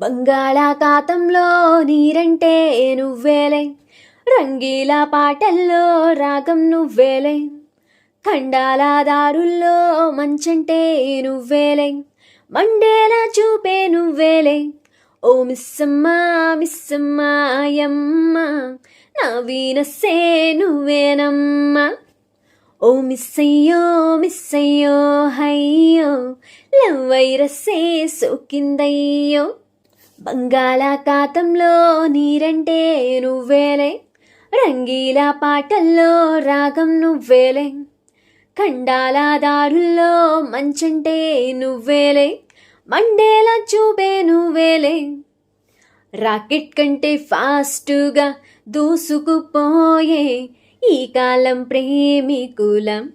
బంగాళాఖాతంలో నీరంటే నువ్వేలే. రంగీలా పాటల్లో రాగం నువ్వేలే. ఖండాల దారుల్లో మంచంటే నువ్వేలే. మండేలా చూపే నువ్వేలే. ఓ మిస్సమ్మ మిస్సమ్మ యమ్మ నా వీనస్సే నువ్వేనమ్మా. ఓ మిస్సయ్యో మిస్సయ్యో హయ్యో లవ్ వైరస్సే సోకిందయ్యో. బంగాళాఖాతంలో నీరంటే నువ్వేలే. రంగీల పాటల్లో రాగం నువ్వేలే. ఖండాల దారుల్లో మంచంటే నువ్వేలే. మండేలా చూపే నువ్వేలే. రాకెట్ కంటే ఫాస్టుగా దూసుకుపోయే ఈ కాలం ప్రేమికులం.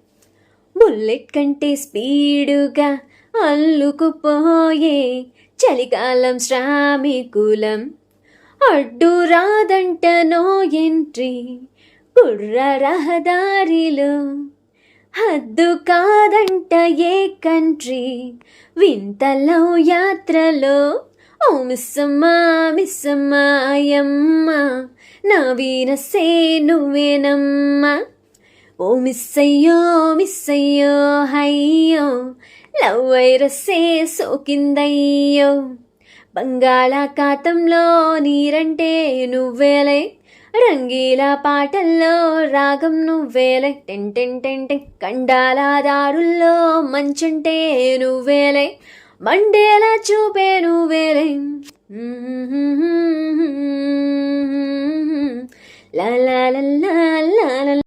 బుల్లెట్ కంటే స్పీడుగా అల్లుకుపోయే చలికాలం శ్రామికులం. అడ్డు రాదంట నో ఎంట్రీ కుర్ర రహదారిలో. హద్దు కాదంట ఏ కంట్రీ వింతలో యాత్రలో. ఓ మిస్సమ్మా మిస్సమ్మా యమ్మ నా వీనసే నువ్వేనమ్మా ఓ మిస్సయ్యో మిస్సయ్యో హయ్యో లవ్ వైరస్సే సోకిందయ్యో. బంగాళాఖాతంలో నీరంటే నువ్వేలే. రంగీలా పాటల్లో రాగం నువ్వేలే. టెన్ టెన్ టెన్ టెన్ కండాల దారుల్లో మంచుంటే నువ్వేలే. మండేలా చూపే నువ్వేలే. లా లా లా లా.